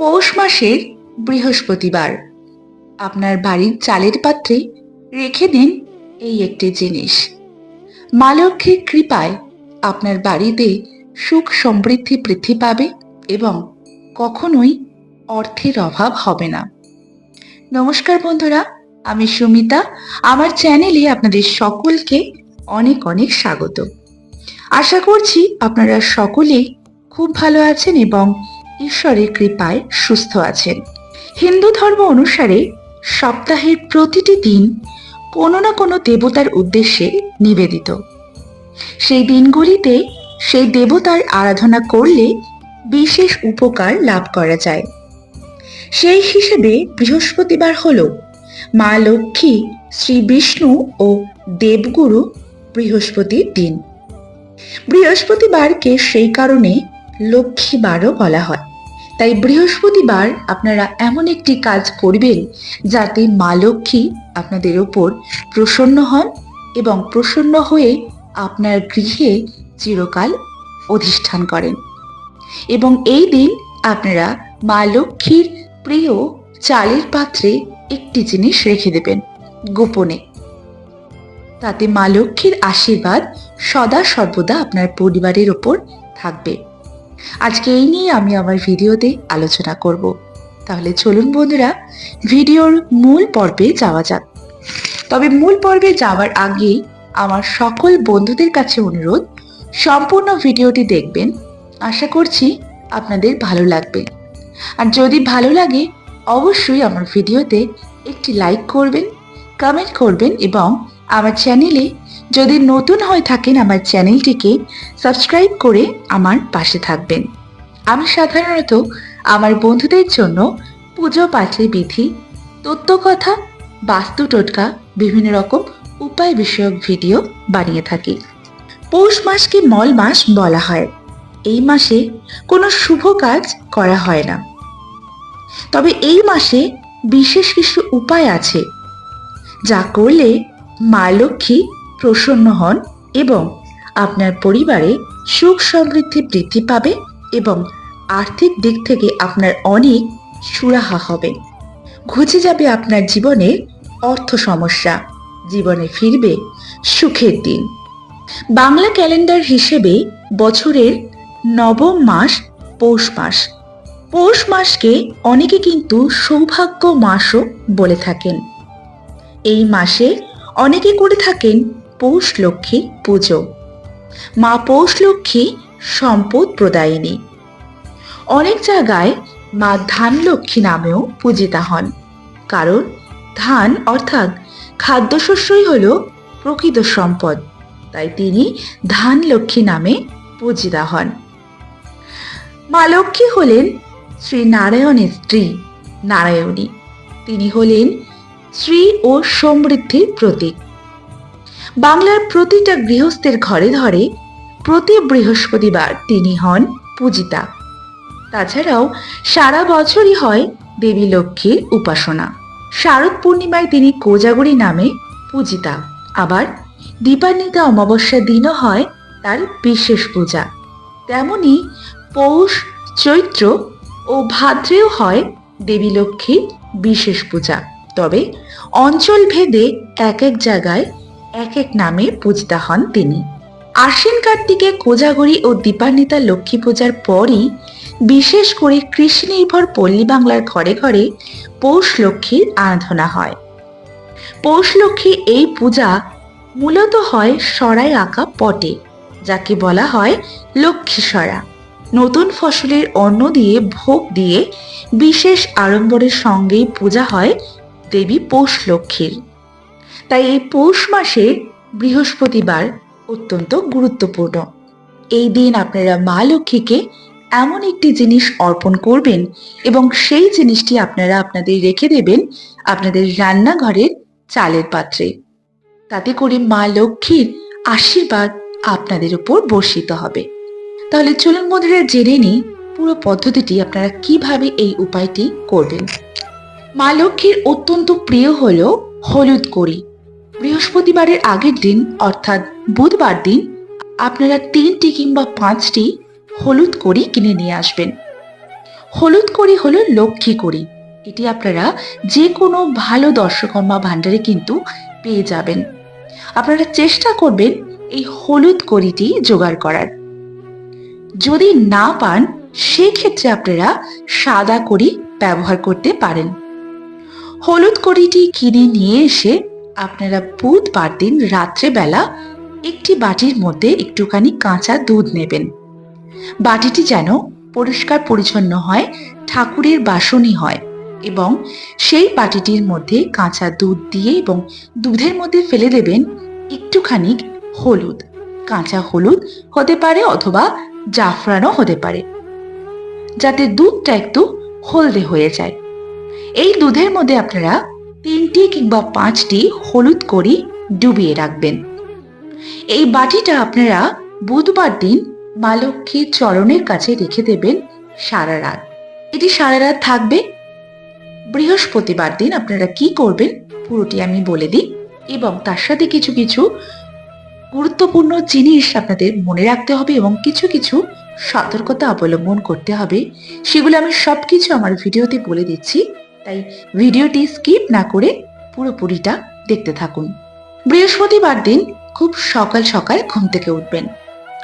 পৌষ মাসের বৃহস্পতিবার। আপনার বাড়ির চালের পাত্রে রেখে দিন এই একটি জিনিস। মা লক্ষ্মীর কৃপায় আপনার বাড়িতে সুখ সমৃদ্ধি বৃদ্ধি পাবে এবং কখনোই অর্থের অভাব হবে না। নমস্কার বন্ধুরা, আমি সুমিতা। আমার চ্যানেলে আপনাদের সকলকে অনেক অনেক স্বাগত। আশা করছি আপনারা সকলেই খুব ভালো আছেন এবং ঈশ্বরের কৃপায় সুস্থ আছেন। হিন্দু ধর্ম অনুসারে সপ্তাহের প্রতিটি দিন কোনো না কোনো দেবতার উদ্দেশ্যে নিবেদিত। সেই দিনগুলিতে সেই দেবতার আরাধনা করলে বিশেষ উপকার লাভ করা যায়। সেই হিসেবে বৃহস্পতিবার হল মা লক্ষ্মী, শ্রী বিষ্ণু ও দেবগুরু বৃহস্পতির দিন। বৃহস্পতিবারকে সেই কারণে লক্ষ্মীবারও বলা হয়। তাই বৃহস্পতিবার আপনারা এমন একটি কাজ করবেন যাতে মা লক্ষ্মী আপনাদের ওপর প্রসন্ন হন এবং প্রসন্ন হয়ে আপনার গৃহে চিরকাল অধিষ্ঠান করেন। এবং এই দিন আপনারা মা লক্ষ্মীর প্রিয় চালের পাত্রে একটি জিনিস রেখে দেবেন গোপনে। তাতে মা লক্ষ্মীর আশীর্বাদ সদা সর্বদা আপনার পরিবারের ওপর থাকবে। আজকে এই নিয়ে আমি আমার ভিডিওতে আলোচনা করব। তাহলে চলুন বন্ধুরা, ভিডিওর মূল পর্বে যাওয়া যাক। তবে মূল পর্বে যাওয়ার আগে আমার সকল বন্ধুদের কাছে অনুরোধ, সম্পূর্ণ ভিডিওটি দেখবেন। আশা করছি আপনাদের ভালো লাগবে। আর যদি ভালো লাগে, অবশ্যই আমার ভিডিওতে একটি লাইক করবেন, কমেন্ট করবেন এবং আমার চ্যানেলে যদি নতুন হয়ে থাকেন আমার চ্যানেলটিকে, সাবস্ক্রাইব করে আমার পাশে থাকবেন। আমি সাধারণত আমার বন্ধুদের জন্য পুজো পাঠের বিধি তত্ত্বকথা বাস্তু টোটকা, বিভিন্ন রকম উপায় বিষয়ক ভিডিও বানিয়ে থাকি। পৌষ মাসকে মল মাস বলা হয়। এই মাসে কোনো শুভ কাজ করা হয় না। তবে এই মাসে বিশেষ কিছু উপায় আছে। যা করলে মা লক্ষ্মী প্রসন্ন হন এবং আপনার পরিবারে সুখ সমৃদ্ধি বৃদ্ধি পাবে এবং আর্থিক দিক থেকে আপনার অনেক সুরাহা হবে। ঘুচে যাবে আপনার জীবনের অর্থ সমস্যা। জীবনে ফিরবে সুখের দিন। বাংলা ক্যালেন্ডার হিসেবে বছরের নবম মাস পৌষ মাস। পৌষ মাসকে অনেকে কিন্তু সৌভাগ্য মাসও বলে থাকেন। এই মাসে অনেকে করে থাকেন পৌষ লক্ষ্মী পুজো। মা পৌষ লক্ষ্মী সম্পদ প্রদায়িনী। অনেক জায়গায় মা ধান লক্ষ্মী নামেও পূজিতা হন। কারণ ধান অর্থাৎ খাদ্যশস্যই হল প্রকৃত সম্পদ। তাই তিনি ধান লক্ষ্মী নামে পূজিতা হন। মা লক্ষ্মী হলেন শ্রী নারায়ণের স্ত্রী নারায়ণী। তিনি হলেন শ্রী ও সমৃদ্ধির প্রতীক। বাংলার প্রতিটা গৃহস্থের ঘরে ঘরে প্রতি বৃহস্পতিবার তিনি হন পূজিতা। তাছাড়াও সারা বছরই হয় দেবী লক্ষ্মীর উপাসনা। শারদ পূর্ণিমায় তিনি কোজাগরী নামে পূজিতা। আবার দীপান্বিতা অমাবস্যার দিনও হয় তার বিশেষ পূজা। তেমনি পৌষ, চৈত্র ও ভাদ্রেও হয় দেবী লক্ষ্মীর বিশেষ পূজা। তবে অঞ্চল ভেদে এক এক জায়গায় এক এক নামে পূজিতা হন তিনি। আশ্বিন কার্তিকে কোজাগরী ও দীপান্বিতা লক্ষ্মী পূজার পরই বিশেষ করে কৃষি নির্ভর পল্লী বাংলার ঘরে ঘরে পৌষ লক্ষ্মীর আরাধনা হয়। পৌষ লক্ষ্মী এই পূজা মূলত হয় সরাই আঁকা পটে, যাকে বলা হয় লক্ষ্মী সরা। নতুন ফসলের অন্ন দিয়ে ভোগ দিয়ে বিশেষ আড়ম্বরের সঙ্গেই পূজা হয় দেবী পৌষ লক্ষ্মীর। তাই এই পৌষ মাসে বৃহস্পতিবার অত্যন্ত গুরুত্বপূর্ণ। এই দিন আপনারা মা লক্ষ্মীকে এমন একটি জিনিস অর্পণ করবেন এবং সেই জিনিসটি আপনারা আপনাদের রেখে দেবেন আপনাদের রান্নাঘরের চালের পাত্রে। তাতে করে মা লক্ষ্মীর আশীর্বাদ আপনাদের উপর বর্ষিত হবে। তাহলে চলুন বন্ধুরা, জেনে নিই পুরো পদ্ধতিটি আপনারা কীভাবে এই উপায়টি করবেন। মা লক্ষ্মীর অত্যন্ত প্রিয় হল হলুদ কড়ি। বৃহস্পতিবারের আগের দিন, অর্থাৎ বুধবার দিন, আপনারা তিনটি কিংবা পাঁচটি হলুদ কড়ি কিনে নিয়ে আসবেন। হলুদ করি হলো লক্ষ্মী করি এটি আপনারা যে কোনো ভালো দর্শকর্মা ভাণ্ডারে কিন্তু পেয়ে যাবেন। আপনারা চেষ্টা করবেন এই হলুদ করিটি জোগাড় করার। যদি না পান, সেক্ষেত্রে আপনারা সাদা করি ব্যবহার করতে পারেন। হলুদ কড়িটি কিনে নিয়ে এসে আপনারা বুধবার দিন রাত্রেবেলা একটি বাটির মধ্যে একটুখানি কাঁচা দুধ নেবেন। বাটিটি যেন পরিষ্কার পরিচ্ছন্ন হয়, ঠাকুরের বাসনই হয় এবং সেই বাটিটির মধ্যে কাঁচা দুধ দিয়ে এবং দুধের মধ্যে ফেলে দেবেন একটুখানি হলুদ। কাঁচা হলুদ হতে পারে অথবা জাফরানও হতে পারে। যাতে দুধটা একটু হলদে হয়ে যায়। এই দুধের মধ্যে আপনারা তিনটি কিংবা পাঁচটি হলুদ করি ডুবিয়ে রাখবেন। এই বাটিটা আপনারা বুধবার দিন মা লক্ষ্মীর চরণের কাছে রেখে দেবেন সারা রাত। এটি সারা রাত থাকবে। বৃহস্পতিবার দিন আপনারা কি করবেন পুরোটি আমি বলে দিই এবং তার সাথে কিছু কিছু গুরুত্বপূর্ণ জিনিস আপনাদের মনে রাখতে হবে এবং কিছু কিছু সতর্কতা অবলম্বন করতে হবে। সেগুলো আমি সব কিছু আমার ভিডিওতে বলে দিচ্ছি। তাই ভিডিওটি স্কিপ না করে পুরোপুরিটা দেখতে থাকুন। বৃহস্পতিবার দিন খুব সকাল সকাল ঘুম থেকে উঠবেন।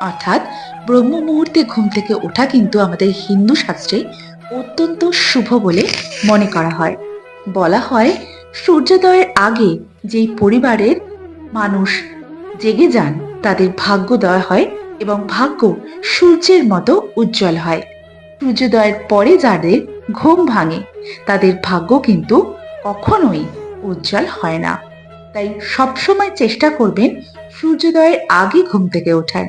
অর্থাৎ ব্রহ্ম মুহূর্তে ঘুম থেকে ওঠা কিন্তু আমাদের হিন্দু শাস্ত্রে অত্যন্ত শুভ বলে মনে করা হয়। বলা হয়, সূর্যোদয়ের আগে যেই পরিবারের মানুষ জেগে যান, তাদের ভাগ্য দেওয়া হয় এবং ভাগ্য সূর্যের মতো উজ্জ্বল হয়। সূর্যোদয়ের পরে যাদের ঘুম ভাঙে, তাদের ভাগ্য কিন্তু কখনোই উজ্জ্বল হয় না। তাই সবসময় চেষ্টা করবেন সূর্যোদয়ের আগে ঘুম থেকে ওঠার।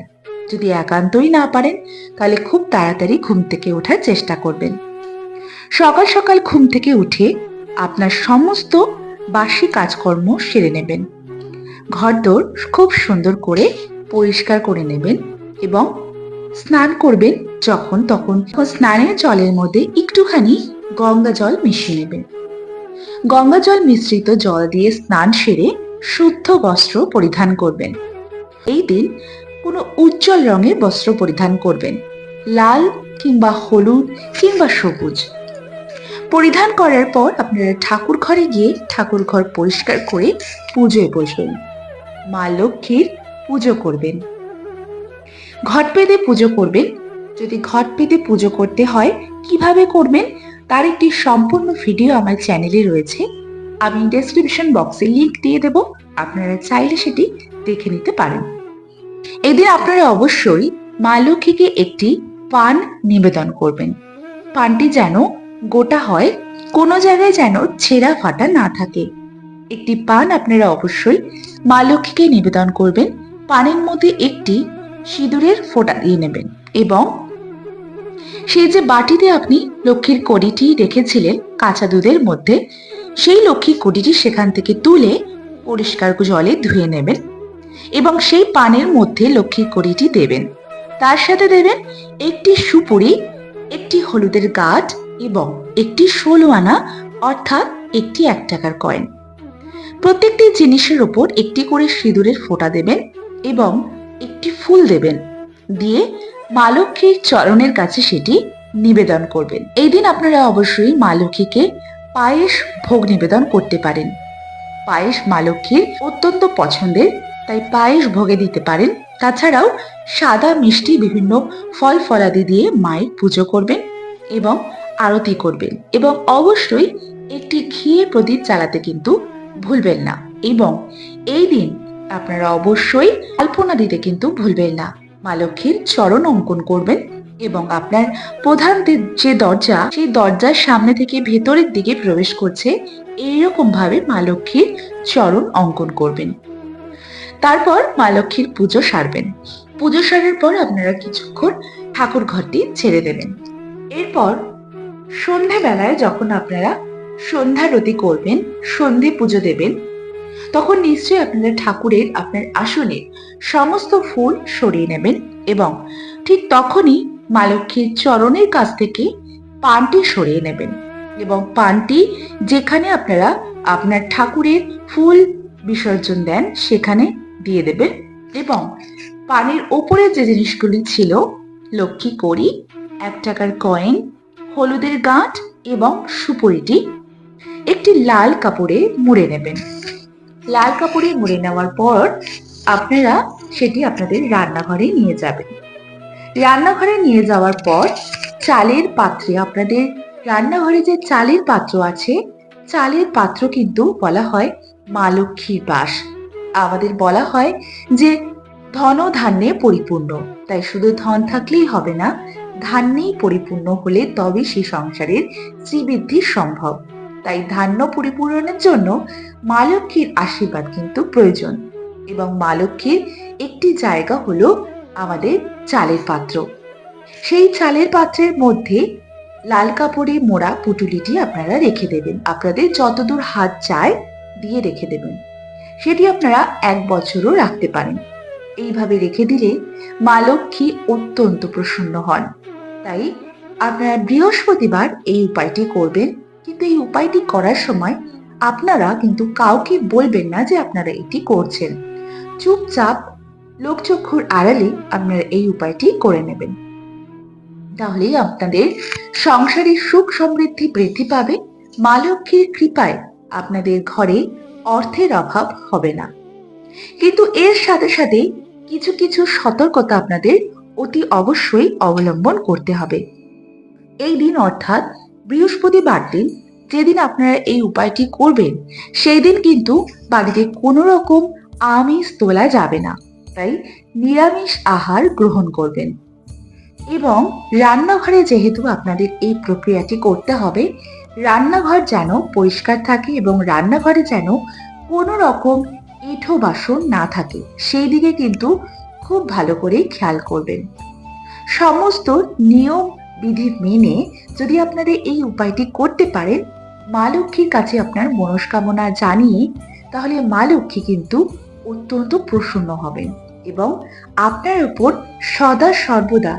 যদি একান্তই না পারেন, তাহলে খুব তাড়াতাড়ি ঘুম থেকে ওঠার চেষ্টা করবেন। সকাল সকাল ঘুম থেকে উঠে আপনার সমস্ত বাসি কাজকর্ম সেরে নেবেন। ঘরদোর খুব সুন্দর করে পরিষ্কার করে নেবেন এবং স্নান করবেন যখন তখন স্নানের জলের মধ্যে একটুখানি গঙ্গা জল মিশিয়ে নেবেন গঙ্গা জল মিশ্রিত জল দিয়ে স্নান সেরে শুদ্ধ বস্ত্র পরিধান করবেন। এই দিন কোনো উজ্জ্বল রঙের বস্ত্র পরিধান করবেন, লাল কিংবা হলুদ কিংবা সবুজ। পরিধান করার পর আপনারা ঠাকুর ঘরে গিয়ে ঠাকুর ঘর পরিষ্কার করে পুজোয় বসবেন। মা লক্ষ্মীর পুজো করবেন। ঘট পেতে পুজো করবেন যদি ঘট পেতে পুজো করতে হয়, কীভাবে করবেন? তার একটি সম্পূর্ণ ভিডিও আমার চ্যানেলে রয়েছে। আমি ডেসক্রিপশন বক্সে লিংক দিয়ে দেব। আপনারা চাইলে সেটি দেখে নিতে পারেন। এদিন আপনারা অবশ্যই মা লক্ষ্মীকে একটি পান নিবেদন করবেন। পানটি যেন গোটা হয়, কোনো জায়গায় যেন ছেঁড়া ফাটা না থাকে। একটি পান আপনারা অবশ্যই মা লক্ষ্মীকে নিবেদন করবেন। পানের মধ্যে একটি সিঁদুরের ফোঁটা দিয়ে নেবেন এবং সেই যে বাটিতে আপনি লক্ষ্মীর কড়িটি রেখেছিলেন কাঁচা দুধের মধ্যে, সেই লক্ষ্মীর কড়িটি সেখান থেকে তুলে পরিষ্কার জলে ধুয়ে নেবেন এবং সেই পানের মধ্যে লক্ষ্মীর কড়িটি দেবেন। তার সাথে দেবেন একটি সুপুরি, একটি হলুদের গাছ এবং একটি ষোলো আনা অর্থাৎ একটি এক টাকার কয়েন। প্রত্যেকটি জিনিসের ওপর একটি করে সিঁদুরের ফোঁটা দেবেন এবং একটি ফুল দেবেন। দিয়ে মা লক্ষ্মীর চরণের কাছে সেটি নিবেদন করবেন। এই দিন আপনারা অবশ্যই মা লক্ষ্মীকে পায়েস ভোগ নিবেদন করতে পারেন। পায়েস মা লক্ষ্মীর অত্যন্ত পছন্দের, তাই পায়েস ভোগে দিতে পারেন। তাছাড়াও সাদা, মিষ্টি বিভিন্ন ফল ফলাদি দিয়ে মায়ের পুজো করবেন এবং আরতি করবেন এবং অবশ্যই একটি ঘিয়ে প্রদীপ জ্বালাতে কিন্তু ভুলবেন না। এবং এই দিন আপনারা অবশ্যই কল্পনা দিতে কিন্তু ভুলবেন না। মা লক্ষ্মীর চরণ অঙ্কন করবেন এবং আপনার প্রধান যে দরজা, সেই দরজার সামনে থেকে ভেতরের দিকে প্রবেশ করছে এইরকম ভাবে মা লক্ষ্মীর চরণ অঙ্কন করবেন। তারপর মা লক্ষ্মীর পুজো সারবেন। পুজো সারার পর আপনারা কিছুক্ষণ ঠাকুর ঘরটি ছেড়ে দেবেন। এরপর সন্ধ্যাবেলায় যখন আপনারা সন্ধ্যারতি করবেন, সন্ধে পুজো দেবেন তখন নিশ্চয়ই আপনারা ঠাকুরের আপনার আসনে সমস্ত ফুল সরিয়ে নেবেন এবং ঠিক তখনই মা লক্ষ্মীর চরণের কাছ থেকে পানটি সরিয়ে নেবেন এবং পানটি যেখানে আপনারা আপনার ঠাকুরের ফুল বিসর্জন দেন সেখানে দিয়ে দেবেন এবং পানের ওপরে যে জিনিসগুলি ছিল, লক্ষ্মী করি এক টাকার কয়েন, হলুদের গাঁট এবং সুপরিটি একটি লাল কাপড়ে মুড়ে নেবেন। লাল কাপড়ে মুড়ে নেওয়ার পর আপনারা সেটি আপনাদের রান্নাঘরে নিয়ে যাবেন। রান্নাঘরে নিয়ে যাওয়ার পর চালের পাত্রে আপনাদের রান্নাঘরে যে চালের পাত্র আছে, চালের পাত্র কিন্তু বলা হয় মা লক্ষ্মীর বাস। আমাদের বলা হয় যে ধন ধান্যে পরিপূর্ণ। তাই শুধু ধন থাকলেই হবে না, ধান্যেই পরিপূর্ণ হলে তবে সে সংসারের শ্রীবৃদ্ধি সম্ভব। তাই ধান্য পরিপূরণের জন্য মা লক্ষ্মীর আশীর্বাদ কিন্তু প্রয়োজন। এবং মা লক্ষ্মীর একটি জায়গা হলো আমাদের চালের পাত্র। সেই চালের পাত্রের মধ্যে লাল কাপড়ে মোড়া পুটুলিটি আপনারা রেখে দেবেন। আপনাদের যতদূর হাত চায় দিয়ে রেখে দেবেন। সেটি আপনারা এক বছরও রাখতে পারেন। এইভাবে রেখে দিলে মা লক্ষ্মী অত্যন্ত প্রসন্ন হন। তাই আপনারা বৃহস্পতিবার এই উপায়টি করবেন। কিন্তু এই উপায়টি করার সময় আপনারা কিন্তু কাউকে বলবেন না যে আপনারা এটি করছেন। চুপচাপ লোকচক্ষুর আড়ালে আপনারা এই উপায়টি করে নেবেন। তাহলেই আপনাদের সংসারে সুখ সমৃদ্ধি বৃদ্ধি পাবে, মা লক্ষ্মীর কৃপায় আপনাদের ঘরে অর্থের অভাব হবে না। কিন্তু এর সাথে সাথে কিছু কিছু সতর্কতা আপনাদের অতি অবশ্যই অবলম্বন করতে হবে। এই দিন অর্থাৎ বৃহস্পতিবার দিন যেদিন আপনারা এই উপায়টি করবেন সেই দিন কিন্তু বাড়িতে কোনো রকম আমিষ তোলা যাবে না। তাই নিরামিষ আহার গ্রহণ করবেন। এবং রান্নাঘরে যেহেতু আপনাদের এই প্রক্রিয়াটি করতে হবে, রান্নাঘর যেন পরিষ্কার থাকে এবং রান্নাঘরে যেন কোনো রকম এঁঠো বাসন না থাকে, সেই দিকে কিন্তু খুব ভালো করে খেয়াল করবেন। সমস্ত নিয়ম বিধি মেনে যদি আপনারা এই উপায়টি করতে পারেন, মা লক্ষ্মীর কাছে আপনার মনস্কামনা জানিয়ে, তাহলে মা লক্ষ্মী কিন্তু অত্যন্ত প্রসন্ন হবেন এবং আপনার উপর সদা সর্বদা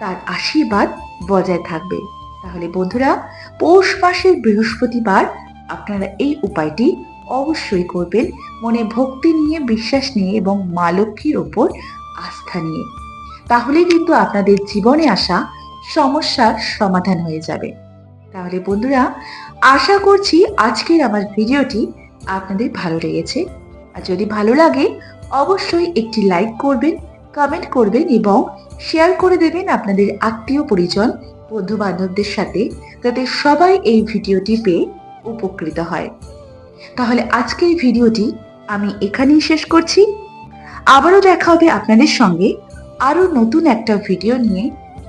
তার আশীর্বাদ বজায় থাকবে। তাহলে বন্ধুরা, পৌষ মাসের বৃহস্পতিবার আপনারা এই উপায়টি অবশ্যই করবেন। মনে ভক্তি নিয়ে, বিশ্বাস নিয়ে এবং মা লক্ষ্মীর ওপর আস্থা নিয়ে। তাহলে কিন্তু আপনাদের জীবনে আসা সমস্যার সমাধান হয়ে যাবে। তাহলে বন্ধুরা, আশা করছি আজকের আমার ভিডিওটি আপনাদের ভালো লেগেছে। আর যদি ভালো লাগে, অবশ্যই একটি লাইক করবেন, কমেন্ট করবেন এবং শেয়ার করে দেবেন আপনাদের আত্মীয় পরিজন বন্ধু বান্ধবদের সাথে, যাতে সবাই এই ভিডিওটি পেয়ে উপকৃত হয়। তাহলে আজকের ভিডিওটি আমি এখানেই শেষ করছি। আবারও দেখা হবে আপনাদের সঙ্গে আরও নতুন একটা ভিডিও নিয়ে।